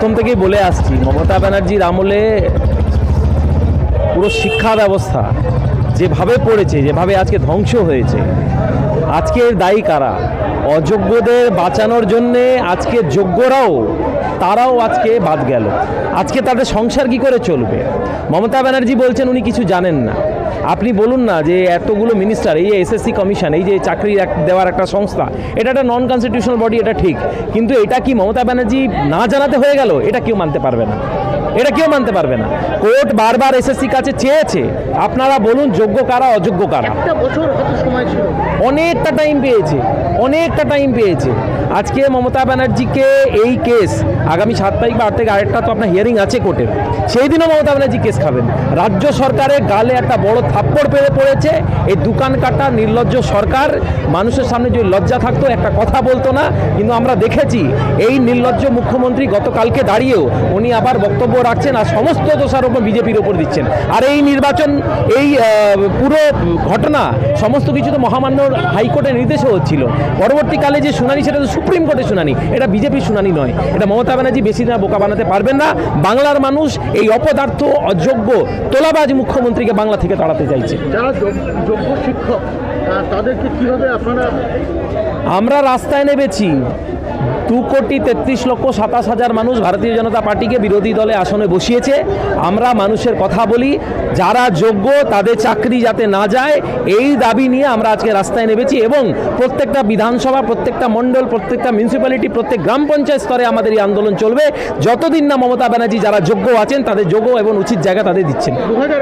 প্রথম থেকেই বলে আসছি, মমতা ব্যানার্জির আমলে পুরো শিক্ষা ব্যবস্থা যেভাবে পড়েছে, যেভাবে আজকে ধ্বংস হয়েছে, আজকের দায়ী কারা? অযোগ্যদের বাঁচানোর জন্যে আজকে যোগ্যরাও, তারাও আজকে বাদ গেল। আজকে তাদের সংসার কি করে চলবে? মমতা ব্যানার্জি বলছেন, উনি কিছু জানেন না। আপনি বলুন না যে এতগুলো মিনিস্টার এই এসএসসি কমিশন এই যে চাকরি দেওয়ার একটা সংস্থা, এটা একটা নন কনস্টিটিউশনাল বডি এটা ঠিক। কিন্তু এটা কি মমতা ব্যানার্জি না জানাতে হয়ে গেল? এটা কেউ মানতে পারবে না। এটা কেউ মানতে পারবে না। কোর্ট বারবার এসএসসি কাছে চেয়েছে আপনারা বলুন যোগ্য কারা অযোগ্য কারা। অনেকটা টাইম পেয়েছে অনেকটা টাইম পেয়েছে। আজকে মমতা ব্যানার্জিকে এই কেস আগামী সাত তারিখ বা আট থেকে আরেকটা তো আপনার হিয়ারিং আছে কোর্টের। সেই দিনও মমতা ব্যানার্জি কেস খাবেন। রাজ্য সরকারের গালে একটা বড় থাপ্পড় পেয়ে পড়েছে এই দোকান কাটা নির্লজ্জ সরকার। মানুষের সামনে যদি লজ্জা থাকতো একটা কথা বলতো না কিন্তু আমরা দেখেছি এই নির্লজ্জ মুখ্যমন্ত্রী গতকালকে দাঁড়িয়েও উনি আবার বক্তব্য রাখছেন আর সমস্ত দোষারোপ বিজেপির ওপর দিচ্ছেন। আর এই নির্বাচন এই পুরো ঘটনা সমস্ত কিছু তো মহামান্য হাইকোর্টের নির্দেশে হচ্ছিল। পরবর্তীকালে যে শুনানি সেটা তো সুপ্রিম কোর্টের শুনানি। এটা বিজেপির শুনানি নয়। এটা মমতা ব্যানার্জি বেশি দিন বোকা বানাতে পারবেন না। বাংলার মানুষ এই অপদার্থ অযোগ্য তোলাবাজ মুখ্যমন্ত্রীকে বাংলা থেকে তাড়াতে চাইছে। যারা যোগ্য শিক্ষক তাদেরকে কীভাবে আপনারা আমরা রাস্তায় নেমেছি। দু কোটি তেত্রিশ লক্ষ সাতাশ হাজার মানুষ ভারতীয় জনতা পার্টিকে বিরোধী দলে আসনে বসিয়েছে। আমরা মানুষের কথা বলি, যারা যোগ্য তাদের চাকরি যাতে না যায়, এই দাবি নিয়ে আমরা আজকে রাস্তায় নেমেছি এবং প্রত্যেকটা বিধানসভা, প্রত্যেকটা মণ্ডল, প্রত্যেকটা মিউনিসিপ্যালিটি প্রত্যেক গ্রাম পঞ্চায়েত স্তরে আমাদের এই আন্দোলন চলবে। যতদিন না মমতা ব্যানার্জি যারা যোগ্য আছেন, তাদের যোগ্য এবং উচিত জায়গা তাদের দিচ্ছেন। দু হাজার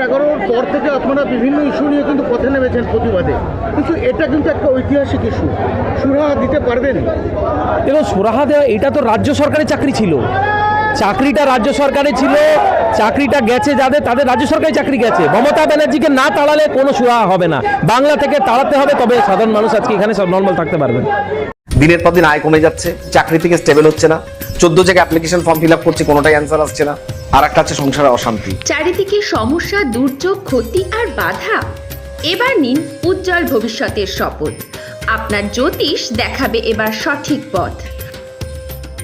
পর থেকে আপনারা বিভিন্ন ইস্যু নিয়ে কিন্তু পথে নেমেছেন প্রতিবাদে। কিন্তু এটা কিন্তু একটা ঐতিহাসিক ইস্যু সুরাহা দিতে পারবেন? দেখুন সুরাহা দেওয়া এটা তো রাজ্য সরকারের চাকরি ছিল। চাকরিটা রাজ্য সরকারে ছিল চাকরিটা গেছে যাদের তাদের রাজ্য সরকারি চাকরি গেছে। মমতা ব্যানার্জিকে না তাড়ালে কোনো সুরাহা হবে না। বাংলা থেকে তাড়াতে হবে তবে সাধারণ মানুষ আজকে এখানে সব নর্মাল থাকতে পারবেন। দিনের পর দিন আয় কমে যাচ্ছে চাকরি থেকে স্টেবল হচ্ছে না। চোদ্দ জায়গায় অ্যাপ্লিকেশন ফর্ম ফিল আপ করছে কোনোটাই অ্যান্সার আসছে না। আর একটা হচ্ছে সংসারে অশান্তি। চারিদিকে সমস্যা দুর্যোগ ক্ষতি আর বাধা। এবার নিন উজ্জ্বল ভবিষ্যতের শপথ। আপনার জ্যোতিষ দেখাবে এবার সঠিক পথ।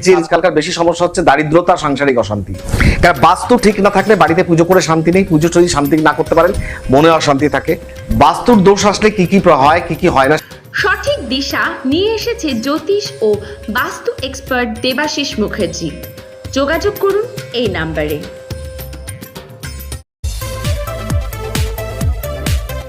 যে আজকালকার বেশি সমস্যা হচ্ছে দারিদ্রতা সাংসারিক অশান্তি। কারণ বাস্তু ঠিক না থাকলে বাড়িতে পুজো করে শান্তি নেই পুজো যদি শান্তি না করতে পারেন মনে অশান্তি থাকে। বাস্তুর দোষ আসলে কি কি হয় কি কি হয় না? সঠিক দিশা নিয়ে এসেছে জ্যোতিষ ও বাস্তু এক্সপার্ট দেবাশিস মুখার্জি। যোগাযোগ করুন এই নাম্বারে।